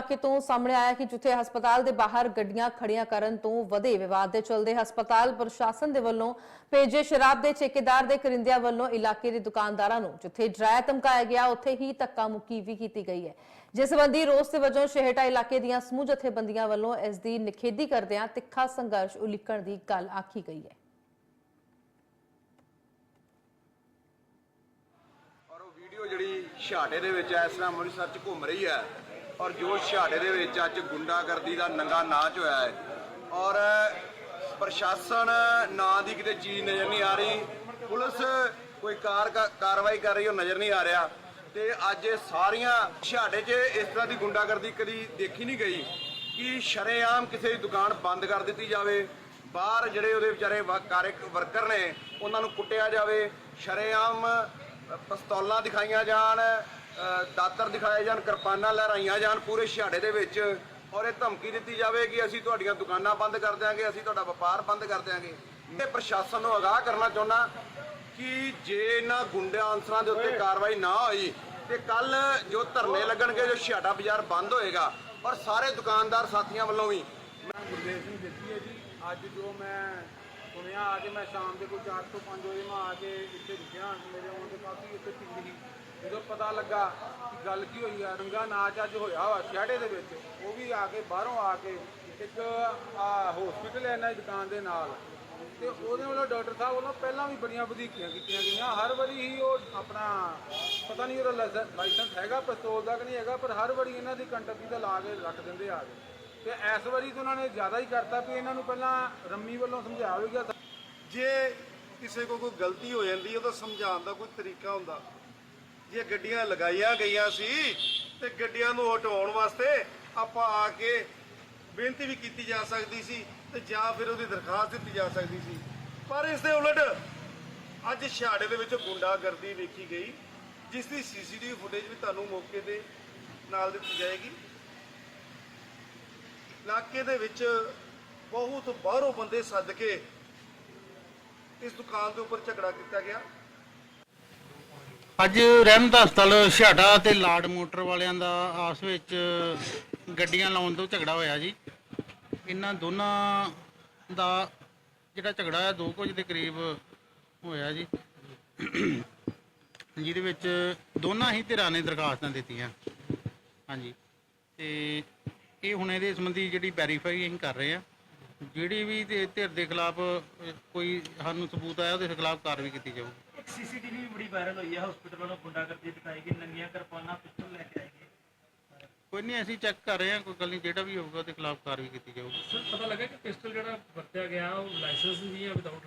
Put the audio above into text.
ਇਲਾਕੇ ਤੋਂ ਸਾਹਮਣੇ ਆਇਆ ਕਿ ਜਿੱਥੇ ਹਸਪਤਾਲ ਦੇ ਬਾਹਰ ਗੱਡੀਆਂ ਖੜੀਆਂ ਕਰਨ ਤੋਂ ਵਧੇ ਵਿਵਾਦ ਦੇ ਚਲਦੇ ਹਸਪਤਾਲ ਪ੍ਰਸ਼ਾਸਨ ਦੇ ਵੱਲੋਂ ਭੇਜੇ ਸ਼ਰਾਬ ਦੇ ਠੇਕੇਦਾਰ ਦੇ ਕਰਿੰਦਿਆਂ ਵੱਲੋਂ ਇਲਾਕੇ ਦੇ ਦੁਕਾਨਦਾਰਾਂ ਨੂੰ ਜਿੱਥੇ ਡਰਾਇਆ ਧਮਕਾਇਆ ਗਿਆ, ਉੱਥੇ ਹੀ ਧੱਕਾ ਮੁੱਕੀ ਵੀ ਕੀਤੀ ਗਈ ਹੈ। ਜਿਸ ਸੰਬੰਧੀ ਰੋਸ ਦੇ ਵਜੋਂ ਸ਼ਹਿਟਾ ਇਲਾਕੇ ਦੀਆਂ ਸਮੂਹ ਜਥੇਬੰਦੀਆਂ ਵੱਲੋਂ ਇਸ ਦੀ ਨਿਖੇਧੀ ਕਰਦਿਆਂ ਤਿੱਖਾ ਸੰਘਰਸ਼ ਉਲੀਕਣ ਦੀ ਗੱਲ ਆਖੀ ਗਈ ਹੈ। ਔਰ ਉਹ ਵੀਡੀਓ ਜਿਹੜੀ ਛਾੜੇ ਦੇ ਵਿੱਚ ਇਸ ਤਰ੍ਹਾਂ ਅੰਮ੍ਰਿਤਸਰ ਚ ਘੁੰਮ ਰਹੀ ਹੈ ਔਰ ਜੋ ਛਾੜੇ ਦੇ ਵਿੱਚ ਅੱਜ ਗੁੰਡਾਗਰਦੀ ਦਾ ਨੰਗਾ ਨਾਚ ਹੋਇਆ ਹੈ। ਔਰ ਪ੍ਰਸ਼ਾਸਨ ਨਾਂ ਦੀ ਕਿਤੇ ਚੀਜ਼ ਨਜ਼ਰ ਨਹੀਂ ਆ ਰਹੀ। ਪੁਲਿਸ ਕੋਈ ਕਾਰਵਾਈ ਕਰ ਰਹੀ, ਉਹ ਨਜ਼ਰ ਨਹੀਂ ਆ ਰਿਹਾ। ਤੇ ਅੱਜ ਇਹ ਸਾਰੀਆਂ ਛਾੜੇ 'ਚ ਇਸ ਤਰ੍ਹਾਂ ਦੀ ਗੁੰਡਾਗਰਦੀ ਕਦੀ ਦੇਖੀ ਨਹੀਂ ਗਈ ਕਿ ਸ਼ਰੇਆਮ ਕਿਸੇ ਦੀ ਦੁਕਾਨ ਬੰਦ ਕਰ ਦਿੱਤੀ ਜਾਵੇ। ਬਾਹਰ ਜਿਹੜੇ ਉਹਦੇ ਵਿਚਾਰੇ ਵਾ- ਕਾਰਕ ਵਰਕਰ ਨੇ, ਉਹਨਾਂ ਨੂੰ ਕੁੱਟਿਆ ਜਾਵੇ। ਸ਼ਰੇਆਮ ਪਿਸਤੌਲਾਂ ਦਿਖਾਈਆਂ ਜਾਣ। ਦਾਤਰ ਦਿਖਾਏ ਜਾਣ ਕਿਰਪਾਨਾਂ ਲਹਿਰਾਈਆਂ ਜਾਣ ਪੂਰੇ ਛਾੜੇ ਦੇ ਵਿੱਚ ਔਰ ਇਹ ਧਮਕੀ ਦਿੱਤੀ ਜਾਵੇ ਕਿ ਅਸੀਂ ਤੁਹਾਡੀਆਂ ਦੁਕਾਨਾਂ ਬੰਦ ਕਰ ਦਿਆਂਗੇ ਅਸੀਂ ਤੁਹਾਡਾ ਵਪਾਰ ਬੰਦ ਕਰ ਦਿਆਂਗੇ। ਮੈਂ ਪ੍ਰਸ਼ਾਸਨ ਨੂੰ ਅਗਾਹ ਕਰਨਾ ਚਾਹੁੰਦਾ ਕਿ ਜੇ ਇਹਨਾਂ ਗੁੰਡਿਆਂ ਅਨਸਰਾਂ ਦੇ ਉੱਤੇ ਕਾਰਵਾਈ ਨਾ ਹੋਈ ਤੇ ਕੱਲ ਜੋ ਧਰਨੇ ਲੱਗਣਗੇ ਜੋ ਛਾੜਾ ਬਾਜ਼ਾਰ ਬੰਦ ਹੋਏਗਾ ਔਰ ਸਾਰੇ ਦੁਕਾਨਦਾਰ ਸਾਥੀਆਂ ਵੱਲੋਂ ਵੀ। ਮੈਂ ਗੁਰਦੇਵ ਸਿੰਘ ਦਿੱਤੀ ਹੈ ਜੀ। ਅੱਜ ਜੋ ਮੈਂ ਸੁਣਿਆ ਕੇ ਮੈਂ ਸ਼ਾਮ ਦੇ ਕੋਈ 4 ਤੋਂ 5 ਵਜੇ ਮੈਂ ਆ ਕੇ ਇੱਥੇ ਰੁਕਿਆ, ਮੇਰੇ ਆਉਣ ਦੇ ਕਾਫੀ ਇੱਥੇ ਭੀੜ ਸੀ ਜਦੋਂ ਪਤਾ ਲੱਗਾ ਕਿ ਗੱਲ ਕੀ ਹੋਈ ਆ, ਰੰਗਾ ਨਾਚ ਅੱਜ ਹੋਇਆ ਵਾ ਸ਼ਹਿੜੇ ਦੇ ਵਿੱਚ। ਉਹ ਵੀ ਆ ਕੇ ਬਾਹਰੋਂ ਆ ਕੇ ਇੱਕ ਹਸਪੀਟਲ ਹੈ ਇਹਨਾਂ ਦੀ ਦੁਕਾਨ ਦੇ ਨਾਲ। ਤੇ ਉਹਦੇ ਵੱਲੋਂ ਡਾਕਟਰ ਸਾਹਿਬ ਵੱਲੋਂ ਪਹਿਲਾਂ ਵੀ ਬੜੀਆਂ ਵਧੀਕੀਆਂ ਕੀਤੀਆਂ ਗਈਆਂ। ਹਰ ਵਾਰੀ ਹੀ ਉਹ ਆਪਣਾ ਪਤਾ ਨਹੀਂ ਉਹਦਾ ਲਾਇਸੈਂਸ- ਲਾਇਸੈਂਸ ਹੈਗਾ, ਪਿਸਤੌਲ ਦਾ ਕਿ ਨਹੀਂ ਹੈਗਾ, ਪਰ ਹਰ ਵਾਰੀ ਇਹਨਾਂ ਦੀ ਕੰਟਕੀ ਦਾ ਲਾ ਕੇ ਰੱਖ ਦਿੰਦੇ ਆ। ਗਏ ਤੇ ਇਸ ਵਾਰੀ ਤਾਂ ਉਹਨਾਂ ਨੇ ਜ਼ਿਆਦਾ ਹੀ ਕਰਤਾ ਵੀ ਇਹਨਾਂ ਨੂੰ ਪਹਿਲਾਂ ਰੰਮੀ ਵੱਲੋਂ ਸਮਝਾਇਆ ਵੀ ਗਿਆ ਜੇ ਕਿਸੇ ਕੋਲ ਕੋਈ ਗਲਤੀ ਹੋ ਜਾਂਦੀ ਹੈ ਤਾਂ ਸਮਝਾਉਣ ਦਾ ਕੋਈ ਤਰੀਕਾ ਹੁੰਦਾ। ਜੇ ਗੱਡੀਆਂ ਲਗਾਈਆਂ ਗਈਆਂ ਸੀ ਤੇ ਗੱਡੀਆਂ ਨੂੰ ਹਟਾਉਣ ਵਾਸਤੇ ਆਪਾਂ ਆ ਕੇ ਬੇਨਤੀ ਵੀ ਕੀਤੀ ਜਾ ਸਕਦੀ ਸੀ ਤੇ ਜਾਂ ਫਿਰ ਉਹਦੀ ਦਰਖਾਸਤ ਦਿੱਤੀ ਜਾ ਸਕਦੀ ਸੀ। ਪਰ ਇਸ ਦੇ ਉਲਟ ਅੱਜ ਛਾੜੇ ਦੇ ਵਿੱਚ ਗੁੰਡਾਗਰਦੀ ਵੇਖੀ ਗਈ, ਜਿਸ ਦੀ ਸੀਸੀਟੀਵੀ ਫੁਟੇਜ ਵੀ ਤੁਹਾਨੂੰ ਮੌਕੇ ਤੇ ਨਾਲ ਦਿੱਤੀ ਜਾਏਗੀ। ਇਲਾਕੇ ਦੇ ਵਿੱਚ ਬਹੁਤ ਬਾਹਰੋਂ ਬੰਦੇ ਸੱਦ ਕੇ ਇਸ ਦੁਕਾਨ ਦੇ ਉੱਪਰ ਝਗੜਾ ਕੀਤਾ ਗਿਆ। ਅੱਜ ਰਹਿਮਤ ਹਸਪਤਾਲ ਛਾਟਾ ਤੇ ਲਾਡ ਮੋਟਰ ਵਾਲਿਆਂ ਦਾ ਆਪਸ ਵਿੱਚ ਗੱਡੀਆਂ ਲਾਉਣ ਤੋਂ ਝਗੜਾ ਹੋਇਆ ਜੀ। ਇਹਨਾਂ ਦੋਨਾਂ ਦਾ ਜਿਹੜਾ ਝਗੜਾ ਹੈ 2 ਕੁਝ ਦੇ ਕਰੀਬ ਹੋਇਆ ਜੀ। ਜਿਹਦੇ ਵਿੱਚ ਦੋਨਾਂ ਹੀ ਧਿਰਾਂ ਨੇ ਦਰਖਾਸਤਾਂ ਦਿੱਤੀਆਂ। ਹਾਂਜੀ। ਤੇ ਇਹ ਹੁਣ ਇਹਦੇ ਸੰਬੰਧੀ ਜਿਹੜੀ ਵੈਰੀਫਾਈ ਅਸੀਂ ਕਰ ਰਹੇ ਆ ਜਿਹੜੀ ਵੀ ਧਿ- ਧਿਰ ਦੇ ਖਿਲਾਫ ਕੋਈ ਸਾਨੂੰ ਸਬੂਤ ਆਇਆ ਉਹਦੇ ਖਿਲਾਫ ਕਾਰਵਾਈ ਕੀਤੀ ਜਾਊਗੀ। ਇੱਕ ਸੀਸੀਟੀਵੀ ਬੜੀ ਵਾਇਰਲ ਹੋਈ ਹੈ ਹਸਪੀਟਲ ਵੱਲੋਂ ਗੁੰਡਾਗਰਦੀ ਦਿਖਾਈ ਗਈ ਨੰਗੀਆਂ ਕਿਰਪਾਨਾਂ ਪਿਸਤਲ ਲੈ ਕੇ ਆਏ ਗਏ। ਕੋਈ ਨਹੀਂ ਅਸੀਂ ਚੈੱਕ ਕਰ ਰਹੇ ਹਾਂ ਕੋਈ ਗੱਲ ਨਹੀਂ ਜਿਹੜਾ ਵੀ ਹੋਊਗਾ ਉਹਦੇ ਖਿਲਾਫ ਕਾਰਵਾਈ ਕੀਤੀ ਜਾਊਗੀ। ਸਰ ਪਤਾ ਲੱਗਾ ਕਿ ਪਿਸਟਲ ਜਿਹੜਾ ਵਰਤਿਆ ਗਿਆ ਉਹ ਲਾਇਸੈਂਸ ਨਹੀਂ ਹੈ ਵਿਦਆਊਟ